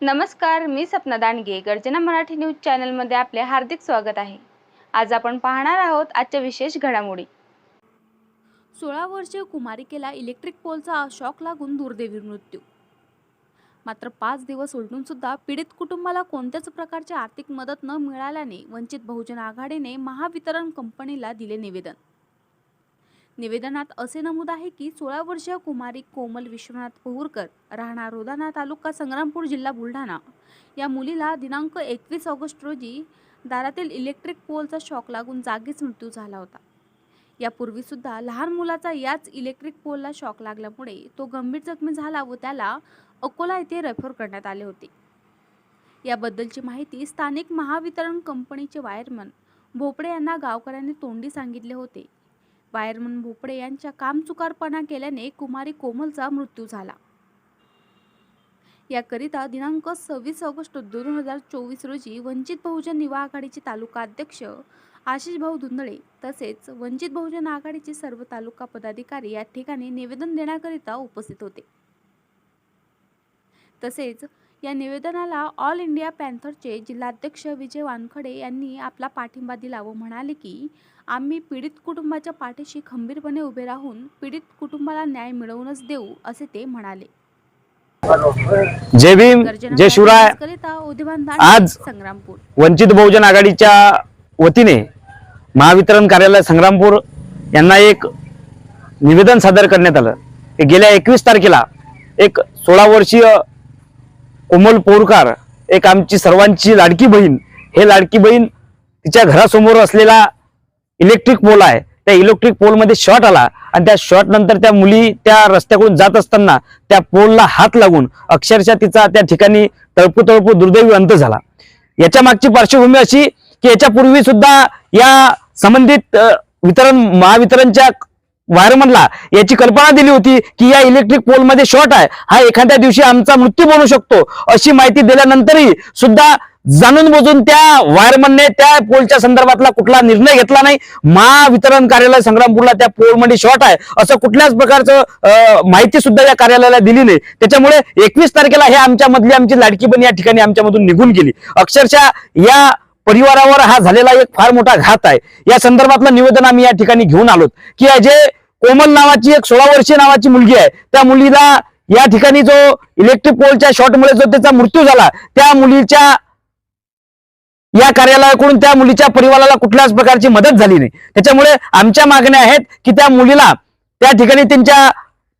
नमस्कार मी सपना दांडगे गर्जना मराठी न्यूज चॅनलमध्ये आपले हार्दिक स्वागत आहे. आज आपण पाहणार आहोत आजच्या विशेष घडामोडी. सोळा वर्षीय कुमारिकेला इलेक्ट्रिक पोलचा शॉक लागून दुर्दैवी मृत्यू. मात्र पाच दिवस उलटून सुद्धा पीडित कुटुंबाला कोणत्याच प्रकारची आर्थिक मदत न मिळाल्याने वंचित बहुजन आघाडीने महावितरण कंपनीला दिले निवेदन. निवेदनात असे नमूद आहे की सोळा वर्षीय कुमारी कोमल विश्वनाथ पोहरकर राहणार रोदाना तालुका संग्रामपूर जिल्हा बुलढाणा. या मुलीला दिनांक एकवीस ऑगस्ट रोजी दारातील इलेक्ट्रिक पोलचा शॉक लागून जागीच मृत्यू झाला होता. यापूर्वीसुद्धा लहान मुलाचा याच इलेक्ट्रिक पोलला शॉक लागल्यामुळे तो गंभीर जखमी झाला व त्याला अकोला येथे रेफर करण्यात आले होते. याबद्दलची माहिती स्थानिक महावितरण कंपनीचे वायरमन भोपडे यांना गावकऱ्यांनी तोंडी सांगितले होते. वायरमन भोपळे यांच्या कामचुकारपणा केल्याने कुमारी कोमलचा मृत्यू झाला. याकरिता दिनांक सव्वीस ऑगस्ट दोन हजार चोवीस रोजी वंचित बहुजन निवा आघाडीचे तालुका अध्यक्ष आशिष भाऊ धुंदळे तसेच वंचित बहुजन आघाडीचे सर्व तालुका पदाधिकारी या ठिकाणी निवेदन देण्याकरिता उपस्थित होते. तसेच या निवेदनाला ऑल इंडिया पॅन्थरचे जिल्हाध्यक्ष विजय वानखडे यांनी आपला पाठिंबा दिला व म्हणाले की आम्ही पीडित कुटुंबाच्या पाठीशी खंबीरपणे उभे राहून पीडित कुटुंबाला न्याय मिळवूनच देऊ असे ते म्हणाले. जय भीम जय शिवराय. आज संग्रामपूर. वंचित बहुजन आघाडीच्या वतीने महावितरण कार्यालय संग्रामपूर यांना एक निवेदन सादर करण्यात आलं. गेल्या एकवीस तारखेला एक सोळा वर्षीय कोमल पोरकार एक आमची सर्वांची लाडकी बहीण. हे लाडकी बहीण तिच्या घरासमोर असलेला इलेक्ट्रिक पोल आहे. त्या इलेक्ट्रिक पोलमध्ये शॉर्ट आला आणि त्या शॉर्ट नंतर त्या मुली त्या रस्त्याकडून जात असताना त्या पोलला हात लागून अक्षरशः तिचा त्या ठिकाणी तळपू तळपू दुर्दैवी अंत झाला. याच्या मागची पार्श्वभूमी अशी की याच्यापूर्वी सुद्धा या संबंधित वितरण महावितरणच्या व्हायरमनला याची कल्पना दिली होती की या इलेक्ट्रिक पोलमध्ये शॉर्ट आहे. हा एखाद्या दिवशी आमचा मृत्यू बनू शकतो. अशी माहिती दिल्यानंतरही सुद्धा जाणून बुजून त्या वायरमनने त्या पोलच्या संदर्भातला कुठला निर्णय घेतला नाही. महावितरण कार्यालय संग्रामपूरला त्या पोलमध्ये शॉर्ट आहे. असं कुठल्याच प्रकारचं माहिती सुद्धा या कार्यालयाला दिली नाही. त्याच्यामुळे एकवीस तारखेला हे आमच्या मधली आमची लाडकी पण या ठिकाणी आमच्यामधून निघून गेली. अक्षरशः या परिवारावर हा झालेला एक फार मोठा घात आहे. या संदर्भातलं निवेदन आम्ही या ठिकाणी घेऊन आलोत. की जे कोमल नावाची एक सोळा वर्षीय नावाची मुलगी आहे. त्या मुलीला या ठिकाणी जो इलेक्ट्रिक पोलच्या शॉर्टमुळे जो त्याचा मृत्यू झाला त्या मुलीच्या या कार्यालयाकडून त्या मुलीच्या परिवाराला कुठल्याच प्रकारची मदत झाली नाही. त्याच्यामुळे आमच्या मागण्या आहेत की त्या मुलीला त्या ठिकाणी त्यांच्या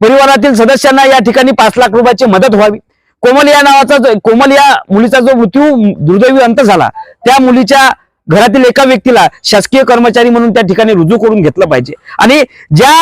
परिवारातील सदस्यांना या ठिकाणी पाच लाख रुपयाची मदत व्हावी. कोमल या नावाचा जो कोमल या मुलीचा जो मृत्यू दुर्दैवी अंत झाला त्या मुलीच्या घरातील एका व्यक्तीला शासकीय कर्मचारी म्हणून त्या ठिकाणी रुजू करून घेतलं पाहिजे. आणि ज्या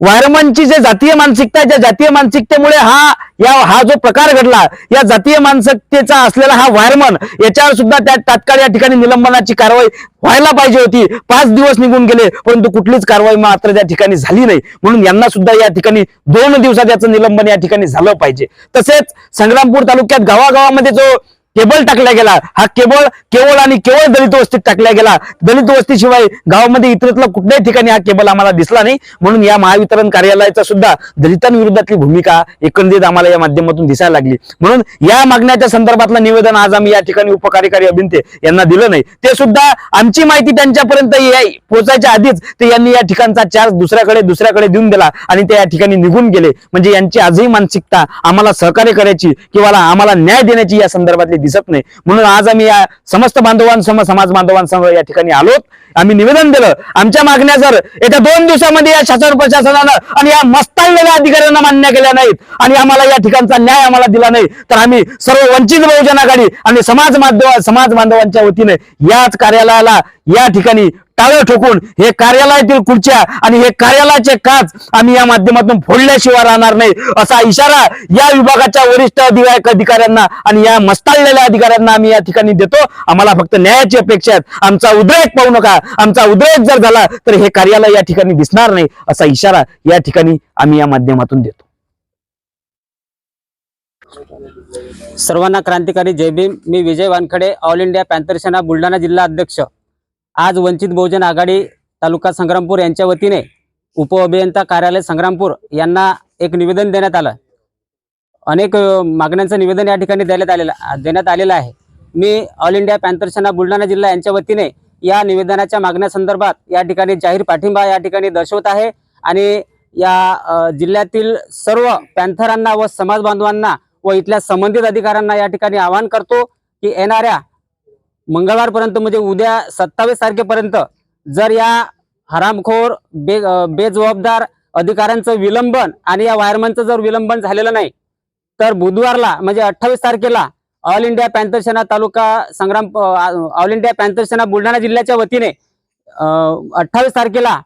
वायरमनची जे जातीय मानसिकता आहे, ज्या जातीय मानसिकतेमुळे हा या हा जो प्रकार घडला या जातीय मानसिकतेचा असलेला हा वायरमन याच्यावर सुद्धा त्या तात्काळ या ठिकाणी निलंबनाची कारवाई व्हायला पाहिजे होती. पाच दिवस निघून गेले परंतु कुठलीच कारवाई मात्र त्या ठिकाणी झाली नाही. म्हणून यांना सुद्धा या ठिकाणी दोन दिवसात याचं निलंबन या ठिकाणी झालं पाहिजे. तसेच संग्रामपूर तालुक्यात गावागावामध्ये जो केबल टाकला गेला. हा केबल केवळ आणि केवळ दलित वस्तीत टाकला गेला. दलित वस्तीशिवाय गावामध्ये इतरत्र कुठल्याही ठिकाणी हा केबल आम्हाला दिसला नाही. म्हणून या महावितरण कार्यालयाचा सुद्धा दलितांविरोधातली भूमिका एकंदरीत आम्हाला या माध्यमातून दिसायला लागली. म्हणून या मागण्याच्या संदर्भातलं निवेदन आज आम्ही या ठिकाणी उपकार्यकारी अभियंते यांना दिलं नाही. ते सुद्धा आमची माहिती त्यांच्यापर्यंत पोहोचायच्या आधीच ते यांनी या ठिकाणचा चार्ज दुसऱ्याकडे दुसऱ्याकडे देऊन दिला आणि ते या ठिकाणी निघून गेले. म्हणजे यांची आजही मानसिकता आम्हाला सहकार्य करायची किंवा आम्हाला न्याय देण्याची या संदर्भातली दिसत नाही. म्हणून आज आम्ही या समस्त बांधवांसमोर समाज बांधवांसमोर या ठिकाणी आलोत. आम्ही निवेदन दिलं. आमच्या मागण्या जर येत्या दोन दिवसामध्ये या शासन प्रशासनानं आणि या मस्ताळलेल्या अधिकाऱ्यांना मान्य केल्या नाहीत आणि आम्हाला या ठिकाणचा न्याय आम्हाला दिला नाही तर आम्ही सर्व वंचित बहुजन आघाडी आणि समाज माध्यम समाज बांधवांच्या वतीने याच कार्यालयाला या ठिकाणी टाळं ठोकून हे कार्यालयातील खुर्च्या आणि हे कार्यालयाचे काच आम्ही या माध्यमातून फोडल्याशिवाय राहणार नाही असा इशारा या विभागाच्या वरिष्ठ अधिकाऱ्यांना आणि या मस्ताळलेल्या अधिकाऱ्यांना आम्ही या ठिकाणी देतो. आम्हाला फक्त न्यायाची अपेक्षा आहे आमचा उद्रेक पाहू नका. आमचा उद्रेक जर झाला तर हे कार्यालय या ठिकाणी दिसणार नाही असा इशारा या ठिकाणी आम्ही या माध्यमातून देतो. सर्वांना क्रांतिकारी जय भीम. मी Vijay Wankhade all India panther Sena Buldhana जिल्हा अध्यक्ष. आज वंचित बहुजन आघाडी तालुका संग्रामपूर यांच्या वतीने उपअभियंता कार्यालय संग्रामपूर यांना एक निवेदन देण्यात आलं. अनेक मागण्यांचं निवेदन या ठिकाणी देण्यात आलेलं देण्यात आलेलं आहे. मी all India panther Sena Buldhana जिल्हा यांच्या वतीने या निवेदनाच्या मागण्यासंदर्भात या ठिकाणी जाहीर पाठिंबा या ठिकाणी दर्शवत आहे आणि या जिल्ह्यातील सर्व पॅन्थरांना व समाज बांधवांना व इथल्या संबंधित अधिकाऱ्यांना या ठिकाणी आवाहन करतो की येणाऱ्या मंगळवारपर्यंत म्हणजे उद्या सत्तावीस तारखेपर्यंत जर या हरामखोर बे बेजबाबदार अधिकाऱ्यांचं विलंबन आणि या वायरमनचं जर विलंबन झालेलं नाही तर बुधवारला म्हणजे अठ्ठावीस तारखेला ऑल इंडिया पॅन्थर सेना तालुका Sangram all India panther Sena Buldhana जिल्ह्याच्या वतीने अठ्ठावीस तारखेला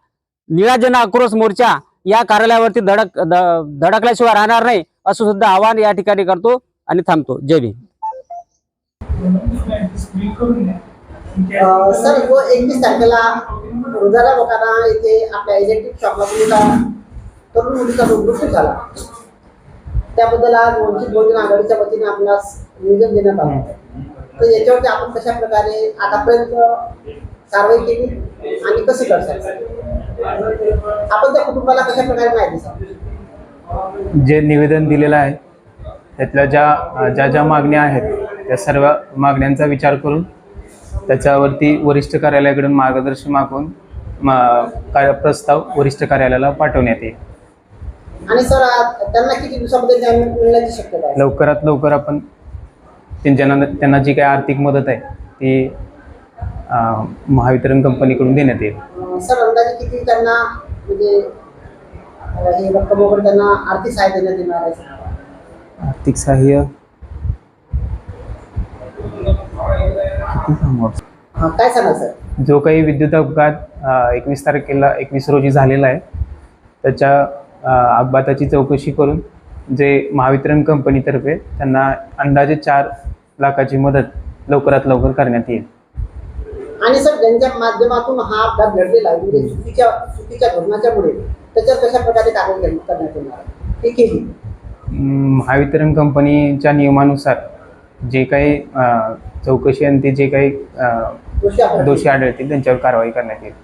निळा जन आक्रोश मोर्चा या कार्यालयावरती धडक धडकल्याशिवाय राहणार नाही असं सुद्धा आवाहन या ठिकाणी करतो आणि थांबतो. जय भीम. सर व एकवीस तारखेला रोजारा लोकांना इथे आपल्या इलेक्ट्रिक शॉपला मुलीचा तरुण मुलीचा मृत्यू झाला. त्याबद्दल आज वंचित बहुजन आघाडीच्या वतीने आपणास निवेदन देण्यात आलं तर याच्यावरती आपण कशा प्रकारे आतापर्यंत कारवाई केली आणि कशी करतात? आपण त्या कुटुंबाला कशा प्रकारे माहिती सांगू? जे निवेदन दिलेलं आहे त्यातल्या ज्या ज्या ज्या मागण्या आहेत त्या सर्व मागण्यांचा विचार करून त्याच्यावरती वरिष्ठ कार्यालयाकडून मार्गदर्शन मागून मा प्रस्ताव वरिष्ठ कार्यालयाला पाठवण्यात येईल. आणि सर त्यांना किती दिवसामध्ये लवकरात लवकर आपण त्यांना त्यांना जी काही आर्थिक मदत आहे ती महावितरण कंपनीकडून देण्यात येईल. सर अंदाजे किती त्यांना म्हणजे अं, हे रक्कम वगैरे त्यांना आर्थिक सहाय्य देण्यात येणार आहे? आर्थिक सहाय्य? काय सांगाल सर? जो काही विद्युत अपघात एकवीस तारखेला एकवीस रोजी झालेला आहे त्याच्या अपघाताची चौकशी करून जे महावितरण कंपनीतर्फे त्यांना अंदाजे चार लाखाची मदत लवकरात लवकर करण्यात येईल. आणि सर ज्यांच्या माध्यमातून हा अपघात घडलेला आहे. म्हणजे चुकीच्या चुकीच्या धोरणाच्यामुळे त्याच्यावर कशा प्रकारे कारवाई करण्यात येणार आहे? हे केली. अं, महावितरण कंपनीच्या नियमानुसार जे काही चौकशी आणि ते जे काही. दोषी आढळतील त्यांच्यावर कारवाई करण्यात येईल.